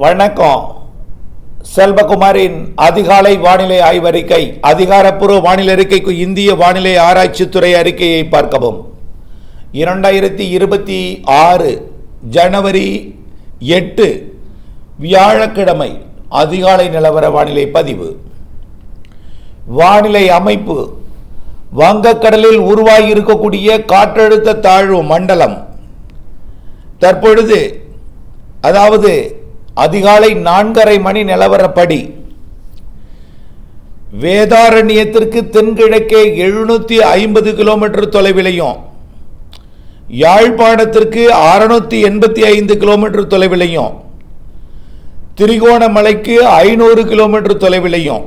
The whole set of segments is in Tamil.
வணக்கம். செல்வகுமாரின் அதிகாலை வானிலை ஆய்வறிக்கை அதிகாரப்பூர்வ வானிலை அறிக்கைக்கு இந்திய வானிலை ஆராய்ச்சித்துறை அறிக்கையை பார்க்கவும். இரண்டாயிரத்தி இருபத்தி ஆறு ஜனவரி எட்டு வியாழக்கிழமை அதிகாலை நிலவர வானிலை பதிவு. வானிலை அமைப்பு வங்கக்கடலில் உருவாகி இருக்கக்கூடிய காற்றழுத்த தாழ்வு மண்டலம். தற்பொழுது அதாவது அதிகாலை நான்கரை மணி நிலவரப்படி. வேதாரண்யத்திற்கு தென்கிழக்கே எழுநூற்றி ஐம்பது கிலோமீட்டர் தொலைவிலையும் யாழ்ப்பாணத்திற்கு அறுநூத்தி எண்பத்தி ஐந்து கிலோமீட்டர் தொலைவிலையும் திரிகோணமலைக்கு ஐநூறு கிலோமீட்டர் தொலைவிலையும்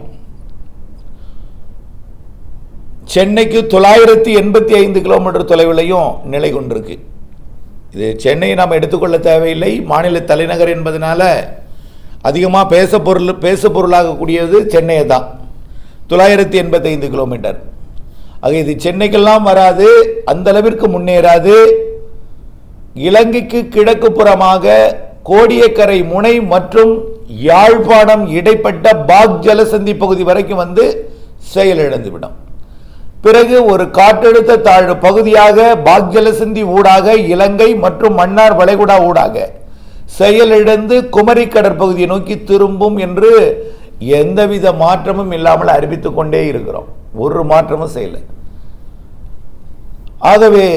சென்னைக்கு தொள்ளாயிரத்தி எண்பத்தி ஐந்து கிலோமீட்டர் தொலைவிலையும் நிலை கொண்டிருக்கு. இது சென்னையை நாம் எடுத்துக்கொள்ள தேவையில்லை. மாநில தலைநகர் என்பதனால அதிகமாக பேச பொருள் பேச பொருளாகக்கூடியது சென்னையை தான். தொள்ளாயிரத்தி எண்பத்தைந்து கிலோமீட்டர். ஆக இது சென்னைக்கெல்லாம் வராது அந்த அளவிற்கு முன்னேறாது. இலங்கைக்கு கிழக்கு புறமாக கோடியக்கரை முனை மற்றும் யாழ்ப்பாணம் இடைப்பட்ட பாக் ஜலசந்தி பகுதி வரைக்கும் வந்து செயலிழந்துவிடும். பிறகு ஒரு காற்றழுத்த தாழ்வு பகுதியாக பாக்ஜலசிந்தி ஊடாக இலங்கை மற்றும் மன்னார் வளைகுடா ஊடாக. செயலிழந்து குமரி கடற்பகுதியை நோக்கி திரும்பும் என்று எந்தவித மாற்றமும் இல்லாமல் அறிவித்துக் கொண்டே இருக்கிறோம். ஒரு மாற்றமும் செய்யல. ஆகவே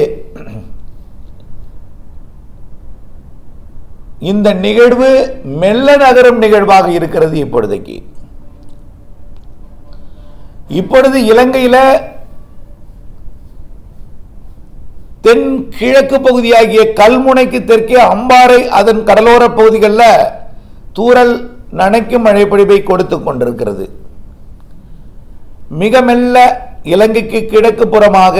இந்த நிகழ்வு மெல்ல நகரும் நிகழ்வாக இருக்கிறது இப்பொழுதைக்கு. இப்பொழுது இலங்கையில தென் கிழக்கு பகுதியாகிய கல்முனைக்கு தெற்கே அம்பாறை அதன் கடலோர பகுதிகளில் தூரல் நனைக்கும் மழைப்பொழிவை கொடுத்து கொண்டிருக்கிறது. மிக மெல்ல இலங்கைக்கு கிழக்கு புறமாக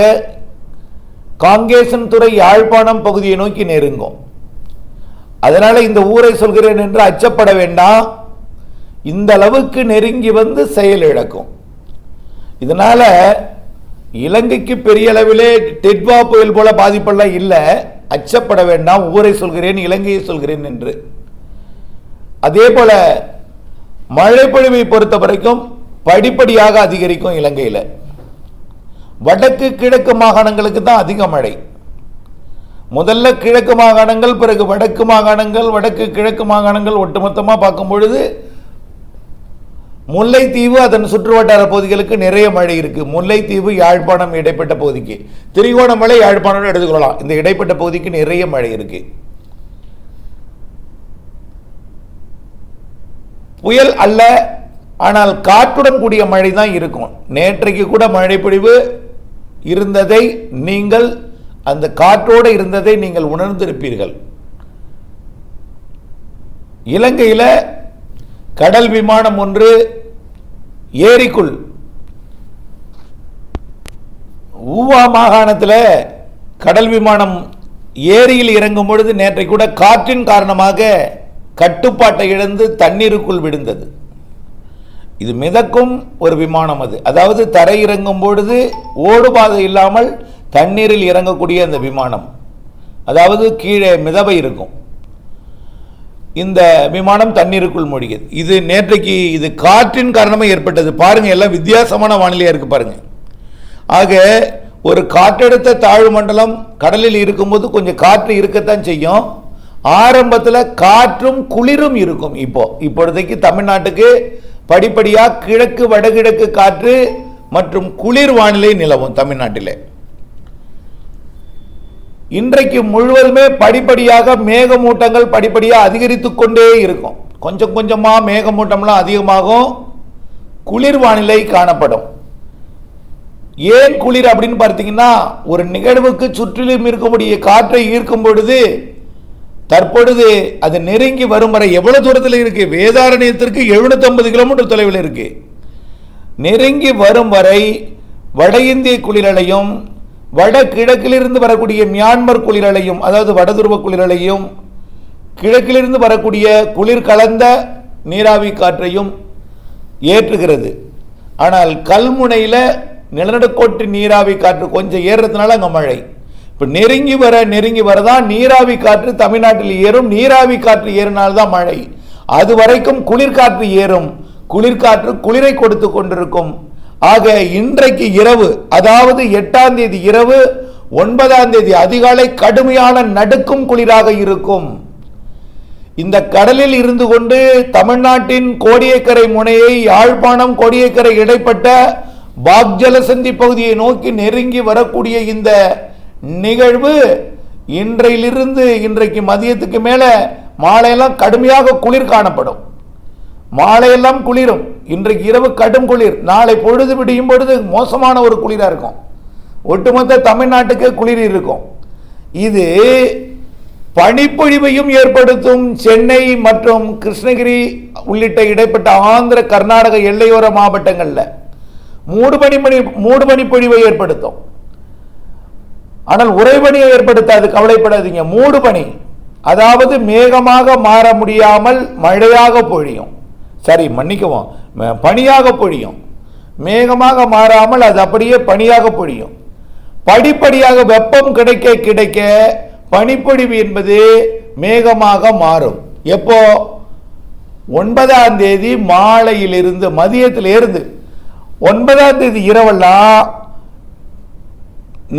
காங்கேசன் துறை யாழ்ப்பாணம் பகுதியை நோக்கி நெருங்கும். அதனால இந்த ஊரை சொல்கிறேன் என்று அச்சப்பட வேண்டாம். இந்த அளவுக்கு நெருங்கி வந்து செயல் இழக்கும். இதனால இலங்கைக்கு பெரிய அளவிலே டெட்வா புயல் போல பாதிப்பெல்லாம் இல்லை. அச்சப்பட வேண்டாம் ஊரை சொல்கிறேன் இலங்கையை சொல்கிறேன் என்று. அதே போல மழைப்பொழிவை பொறுத்த வரைக்கும் படிப்படியாக அதிகரிக்கும் இலங்கையில். வடக்கு கிழக்கு மாகாணங்களுக்கு தான் அதிக மழை. முதல்ல கிழக்கு மாகாணங்கள் பிறகு வடக்கு மாகாணங்கள் வடக்கு கிழக்கு மாகாணங்கள் ஒட்டுமொத்தமாக பார்க்கும் பொழுது முல்லைத்தீவு அதன் சுற்றுவட்டார பகுதிகளுக்கு நிறைய மழை இருக்கு. முல்லைத்தீவு யாழ்ப்பாணம் இடைப்பட்ட பகுதிக்கு. திரிகோணமலை யாழ்ப்பாணம் எடுத்துக்கொள்ளலாம். இந்த இடைப்பட்ட பகுதிக்கு நிறைய மழை இருக்கு. புயல் அல்ல ஆனால் காற்றுடன் கூடிய மழை தான் இருக்கும். நேற்றைக்கு கூட மழை இருந்ததை நீங்கள் அந்த காற்றோடு இருந்ததை நீங்கள் உணர்ந்திருப்பீர்கள். இலங்கையில் கடல் விமானம் ஒன்று ஏரிக்குள். ஊவா மாகாணத்தில் கடல் விமானம் ஏரியில் இறங்கும் பொழுது நேற்றை கூட காற்றின் காரணமாக கட்டுப்பாட்டை இழந்து தண்ணீருக்குள் விழுந்தது. இது மிதக்கும் ஒரு விமானம் அது. அதாவது தரை இறங்கும் பொழுது ஓடுபாதை இல்லாமல் தண்ணீரில் இறங்கக்கூடிய அந்த விமானம். அதாவது கீழே மிதவை இருக்கும். இந்த விமானம் தண்ணீருக்குள் மூழ்கியது. இது நேற்றைக்கு இது காற்றின் காரணமாக ஏற்பட்டது. பாருங்கள் எல்லாம் வித்தியாசமான வானிலையாக இருக்குது பாருங்கள் ஆக ஒரு காற்றழுத்த தாழ்வு மண்டலம் கடலில் இருக்கும்போது கொஞ்சம் காற்று இருக்கத்தான் செய்யும். ஆரம்பத்தில் காற்றும் குளிரும் இருக்கும் இப்போ. இப்பொழுதைக்கு தமிழ்நாட்டுக்கு படிப்படியாக கிழக்கு வடகிழக்கு காற்று மற்றும் குளிர் வானிலை நிலவும் தமிழ்நாட்டிலே. இன்றைக்கு முழுவதுமே படிப்படியாக மேகமூட்டங்கள் படிப்படியாக அதிகரித்து கொண்டே இருக்கும். கொஞ்சம் கொஞ்சமாக மேகமூட்டம்லாம் அதிகமாகும். குளிர் வானிலை காணப்படும். ஏன் குளிர் அப்படின்னு பார்த்தீங்கன்னா ஒரு நிகழ்வுக்கு சுற்றிலும் இருக்கக்கூடிய காற்றை ஈர்க்கும் பொழுது தற்பொழுது அது நெருங்கி வரும் வரை எவ்வளவு தூரத்தில் இருக்கு? வேதாரண்யத்திற்கு 750 கிலோமீட்டர் தொலைவில் இருக்கு. நெருங்கி வரும் வரை வட இந்திய குளிரலையும் வடகிழக்கிலிருந்து வரக்கூடிய மியான்மர் குளிரலையும் அதாவது வடதுருவ குளிரலையும் கிழக்கிலிருந்து வரக்கூடிய குளிர் கலந்த நீராவி காற்றையும் ஏற்றுகிறது. ஆனால் கல்முனையில் நிலநடுக்கோட்டு நீராவி காற்று கொஞ்சம் ஏறுறதுனால அங்கே மழை. இப்போ நெருங்கி வர நெருங்கி வரதான் நீராவி காற்று தமிழ்நாட்டில் ஏறும். நீராவி காற்று ஏறினால்தான் மழை. அது வரைக்கும் குளிர்காற்று ஏறும். குளிர்காற்று குளிரை கொடுத்து கொண்டிருக்கும். ஆக இன்றைக்கு இரவு அதாவது எட்டாம் தேதி இரவு ஒன்பதாம் தேதி அதிகாலை கடுமையான நடுக்கும் குளிராக இருக்கும். இந்த கடலில் இருந்து கொண்டு தமிழ்நாட்டின் கோடியக்கரை முனையை யாழ்ப்பாணம் கோடியக்கரை இடைப்பட்ட பாக்ஜலசந்தி பகுதியை நோக்கி நெருங்கி வரக்கூடிய இந்த நிகழ்வு இன்றையிலிருந்து இன்றைக்கு மதியத்துக்கு மேலே மாலையெல்லாம் கடுமையாக குளிர் காணப்படும். மாலையெல்லாம் குளிரும். இன்றைக்கு இரவு கடும் குளிர். நாளை பொழுது விடியும் பொழுது மோசமான ஒரு குளிராக இருக்கும். ஒட்டுமொத்த தமிழ்நாட்டுக்கு குளிர் இருக்கும். இது பனிப்பொழிவையும் ஏற்படுத்தும் சென்னை மற்றும் கிருஷ்ணகிரி உள்ளிட்ட இடைப்பட்ட ஆந்திர கர்நாடக எல்லையோர மாவட்டங்களில் மூடுபனி மணி மூடுபனி பொழிவை ஏற்படுத்தும். ஆனால் உறைபனியை ஏற்படுத்தாது கவலைப்படாதீங்க. மூடுபனி அதாவது மேகமாக மாற முடியாமல் மழையாக பொழியும். சரி மன்னிக்கவும். பனியாக பொழியும். மேகமாக மாறாமல் அது அப்படியே பனியாக பொழியும். படிப்படியாக வெப்பம் கிடைக்க கிடைக்க பனிப்பொழிவு என்பது மேகமாக மாறும். எப்போ? ஒன்பதாம் தேதி மாலையிலிருந்து மதியத்தில் இருந்து ஒன்பதாம் தேதி இரவெல்லாம்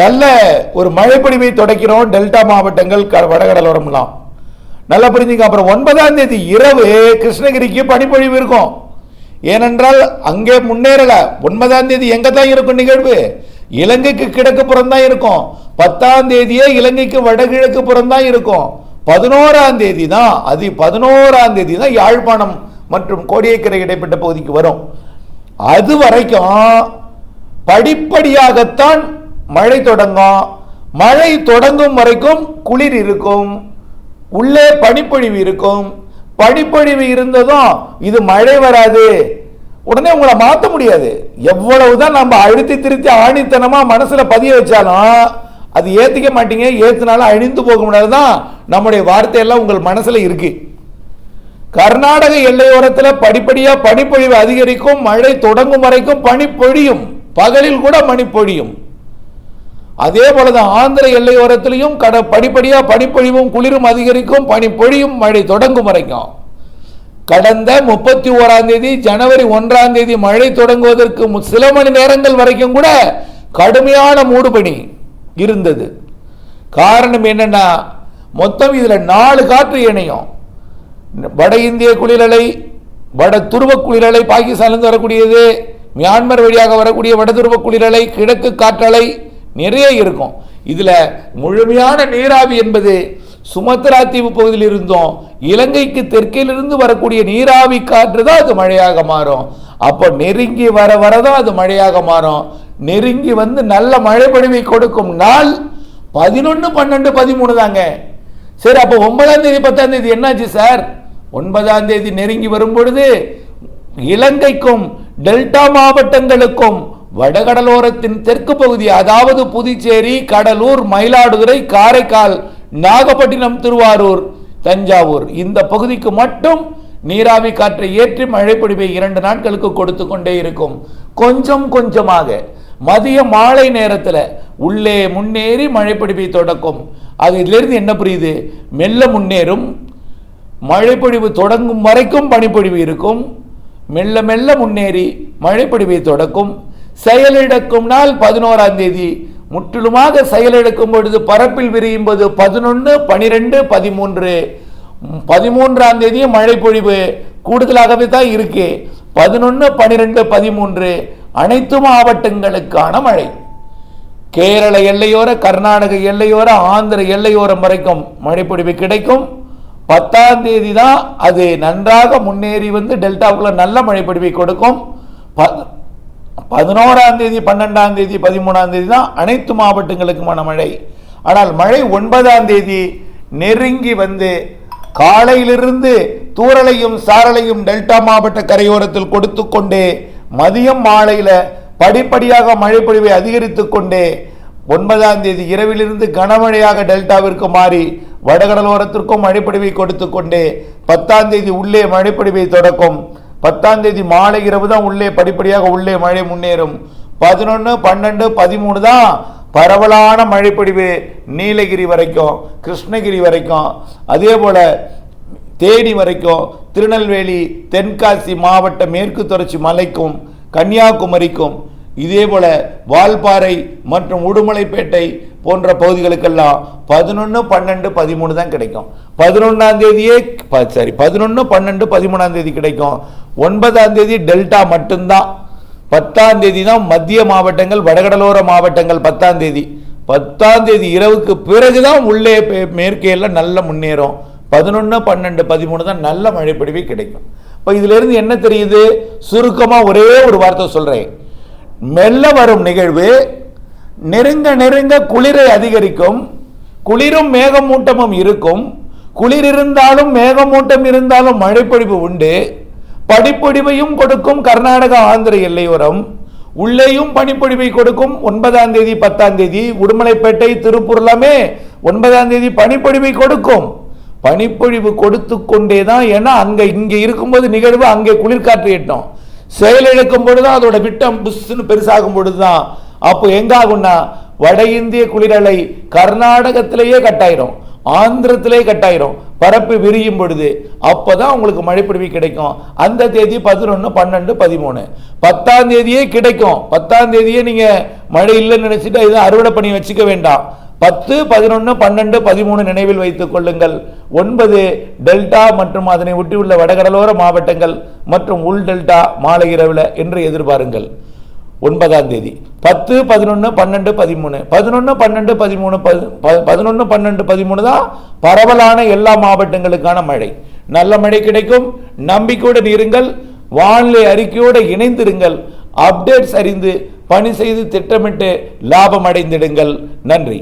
நல்ல ஒரு மழைப்பொழிவை தொடக்கிறோம். டெல்டா மாவட்டங்கள் வடகடலோரம்லாம். நல்லா புரிஞ்சுங்க. அப்புறம் ஒன்பதாம் தேதி இரவு கிருஷ்ணகிரிக்கு பனிப்பொழிவு இருக்கும். ஏனென்றால் அங்கே முன்னேறல. ஒன்பதாம் தேதி எங்க தான் இருக்கும் நிகழ்வு? இலங்கைக்கு கிழக்கு புறம் தான் இருக்கும். பத்தாம் தேதியே இலங்கைக்கு வடகிழக்கு புறம் தான் இருக்கும். பதினோராம் தேதி தான் அது பதினோராம் தேதி தான் யாழ்ப்பாணம் மற்றும் கோடியக்கரை இடைப்பட்ட பகுதிக்கு வரும். அது வரைக்கும் படிப்படியாகத்தான் மழை தொடங்கும். மழை தொடங்கும் வரைக்கும் குளிர் இருக்கும். உள்ளே பனிப்பொழிவு இருக்கும். பனிப்பொழிவு இருந்ததும் இது மழை வராது. உடனே உங்களை மாற்ற முடியாது. எவ்வளவுதான் நம்ம அழுத்தி திருத்தி ஆணித்தனமா மனசுல பதிய வச்சாலும் அது ஏத்திக்க மாட்டீங்க. ஏத்தினாலும் அழிந்து போக முடியாதுதான் நம்முடைய வார்த்தையெல்லாம் உங்கள் மனசுல இருக்கு. கர்நாடக எல்லையோரத்தில் படிப்படியா பனிப்பொழிவு அதிகரிக்கும். மழை தொடங்கும் வரைக்கும் பனி பொழியும் பகலில் கூட மணி பொழியும் அதே போலதான் ஆந்திர எல்லையோரத்திலையும் கட படிப்படியா பனிப்பொழிவும் குளிரும் அதிகரிக்கும் பனி பொழியும் மழை தொடங்கும் வரைக்கும். கடந்த முப்பத்தி ஓராம் தேதி ஜனவரி ஒன்றாம் தேதி மழை தொடங்குவதற்கு சில மணி நேரங்கள் வரைக்கும் கூட கடுமையான மூடுபனி இருந்தது. காரணம் என்னன்னா மொத்தம் இதுல நாலு காற்று இணையும். வட இந்திய குளிரலை வட துருவ குளிரலை பாகிஸ்தானிலிருந்து வரக்கூடியது மியான்மர் வழியாக வரக்கூடிய வட துருவ குளிரலை கிழக்கு காற்றலை நிறைய இருக்கும். இதில் முழுமையான நீராவி என்பது சுமத்ரா தீவு பகுதியில் இருந்தும். இலங்கைக்கு தெற்கிலிருந்து வரக்கூடிய நீராவி காற்று தான் அது மழையாக மாறும். அப்போ நெருங்கி வர வரதான் அது மழையாக மாறும். நெருங்கி வந்து நல்ல மழை பொழிவை கொடுக்கும் நாள் பதினொன்று பன்னெண்டு பதிமூணு தாங்க. சரி அப்போ ஒன்பதாம் தேதி பத்தாம் தேதி என்னாச்சு சார்? ஒன்பதாம் தேதி நெருங்கி வரும் பொழுது இலங்கைக்கும் டெல்டா மாவட்டங்களுக்கும் வடகடலோரத்தின் தெற்கு பகுதி அதாவது புதுச்சேரி கடலூர் மயிலாடுதுறை காரைக்கால் நாகப்பட்டினம் திருவாரூர் தஞ்சாவூர். இந்த பகுதிக்கு மட்டும் நீராவி காற்றை ஏற்றி மழைப்பொழிவை இரண்டு நாட்களுக்கு கொடுத்து கொண்டே இருக்கும். கொஞ்சம் கொஞ்சமாக மதிய மாலை நேரத்தில் உள்ளே முன்னேறி மழைப்பொழிவை தொடக்கும். அது இதிலிருந்து என்ன புரியுது? மெல்ல முன்னேறும். மழைப்பொழிவு தொடங்கும் வரைக்கும் பனிப்பொழிவு இருக்கும். மெல்ல மெல்ல முன்னேறி மழைப்பொழிவை தொடக்கும். செயலிழக்கும் நாள் பதினோராம் தேதி. முற்றிலுமாக செயலிழக்கும் பொழுது பரப்பில் விரியும்போது பதினொன்று பனிரெண்டு பதிமூன்று. பதிமூன்றாம் தேதியும் மழைப்பொழிவு கூடுதலாகவே தான் இருக்கு. பதினொன்று பனிரெண்டு பதிமூன்று அனைத்து மாவட்டங்களுக்கான மழை. கேரள எல்லையோர கர்நாடக எல்லையோர ஆந்திர எல்லையோரம் வரைக்கும் மழைப்பொழிவு கிடைக்கும். பத்தாம் தேதி தான் அது நன்றாக முன்னேறி வந்து டெல்டாவுக்குள்ள நல்ல மழைப்பொழிவை கொடுக்கும். ப- பதினோராம் தேதி பன்னெண்டாம் தேதி பதிமூணாம் தேதி தான் அனைத்து மாவட்டங்களுக்குமான மழை. ஆனால் மழை ஒன்பதாம் தேதி நெருங்கி வந்து காலையிலிருந்து தூரலையும் சாரலையும் டெல்டா மாவட்ட கரையோரத்தில் கொடுத்து கொண்டே மதியம் மாலையில் படிப்படியாக மழை பொழிவை அதிகரித்துக் கொண்டே ஒன்பதாம் தேதி இரவிலிருந்து கனமழையாக டெல்டாவிற்கு மாறி வடகடலோரத்திற்கும் மழைப்பொழிவை கொடுத்து கொண்டே பத்தாம் தேதி உள்ளே மழைப்பொழிவை தொடக்கும். பத்தாம் தேதி மாலை இரவு தான் உள்ளே படிப்படியாக உள்ளே மழை முன்னேறும். பதினொன்று பன்னெண்டு பதிமூணு தான் பரவலான மழைப்பொழிவு நீலகிரி வரைக்கும் கிருஷ்ணகிரி வரைக்கும் அதே போல் தேனி வரைக்கும் திருநெல்வேலி தென்காசி மாவட்ட மேற்கு தொடர்ச்சி மலைக்கும் கன்னியாகுமரிக்கும் இதே போல வால்பாறை மற்றும் உடுமலைப்பேட்டை போன்ற பகுதிகளுக்கெல்லாம் பதினொன்று பன்னெண்டு பதிமூணு தான் கிடைக்கும். பதினொன்றாம் தேதியே ப- பதினொன்று பன்னெண்டு பதிமூணாம் தேதி கிடைக்கும். ஒன்பதாம் தேதி டெல்டா மட்டும்தான். பத்தாம் தேதி தான் மத்திய மாவட்டங்கள் வடகடலோர மாவட்டங்கள் பத்தாம் தேதி. பத்தாம் தேதி இரவுக்கு பிறகுதான் உள்ளே மேற்கேயில் நல்ல முன்னேறும். பதினொன்று பன்னெண்டு பதிமூணு தான் நல்ல மழைப்பொழிவு கிடைக்கும். இப்போ இதிலிருந்து என்ன தெரியுது? சுருக்கமாக ஒரே ஒரு வார்த்தை சொல்கிறேன் மெல்ல வரும் நிகழ்வு நெருங்க நெருங்க குளிரை அதிகரிக்கும். குளிரும் மேகமூட்டமும் இருக்கும். குளிர் இருந்தாலும் மேகமூட்டம் இருந்தாலும் மழைப்பொழிவு உண்டு. படிப்பொடிவையும் கொடுக்கும் கர்நாடகா ஆந்திர எல்லையோரம் உள்ளேயும் பனிப்பொழிவை கொடுக்கும் ஒன்பதாம் தேதி பத்தாம் தேதி உடுமலைப்பேட்டை திருப்பூர்லாமே ஒன்பதாம் தேதி பனிப்பொழிவை கொடுக்கும். பனிப்பொழிவு கொடுத்து கொண்டே தான் ஏன்னா அங்கே இங்கே இருக்கும்போது நிகழ்வு அங்கே குளிர்காற்று எட்டும். செயலிழக்கும் பொழுதுதான் அதோட விட்டம் புஷ்னு பெருசாகும் பொழுதுதான். அப்போ எங்காகும்னா வட இந்திய குளிரலை கர்நாடகத்திலேயே கட்டாயிரும் ஆந்திரத்திலே கட்டாயிரும். பரப்பு விரியும் பொழுது அப்பதான் உங்களுக்கு மழைப்பிடிவு கிடைக்கும். அந்த தேதி பதினொன்று பன்னெண்டு பதிமூணு. பத்தாம் தேதியே கிடைக்கும். பத்தாம் தேதியே நீங்கள் மழை இல்லைன்னு நினச்சிட்டு இதை அறுவடை பண்ணி வச்சுக்க வேண்டாம். பத்து பதினொன்று பன்னெண்டு பதிமூணு நினைவில் வைத்துக் கொள்ளுங்கள். ஒன்பது டெல்டா மற்றும் அதனை ஒட்டியுள்ள வடகடலோர மாவட்டங்கள் மற்றும் உள் டெல்டா மாலை இரவில் என்று எதிர்பாருங்கள். ஒன்பதாம் தேதி. பத்து பதினொன்று பன்னெண்டு பதிமூணு. பதினொன்று பன்னெண்டு பதிமூணு பதினொன்று பன்னெண்டு பதிமூணு தான் பரவலான எல்லா மாவட்டங்களுக்கான மழை. நல்ல மழை கிடைக்கும். நம்பிக்கையுடன் இருங்கள் வானிலை அறிக்கையோடு இணைந்திருங்கள். அப்டேட்ஸ் அறிந்து பணி செய்து திட்டமிட்டு லாபம் அடைந்திடுங்கள். நன்றி.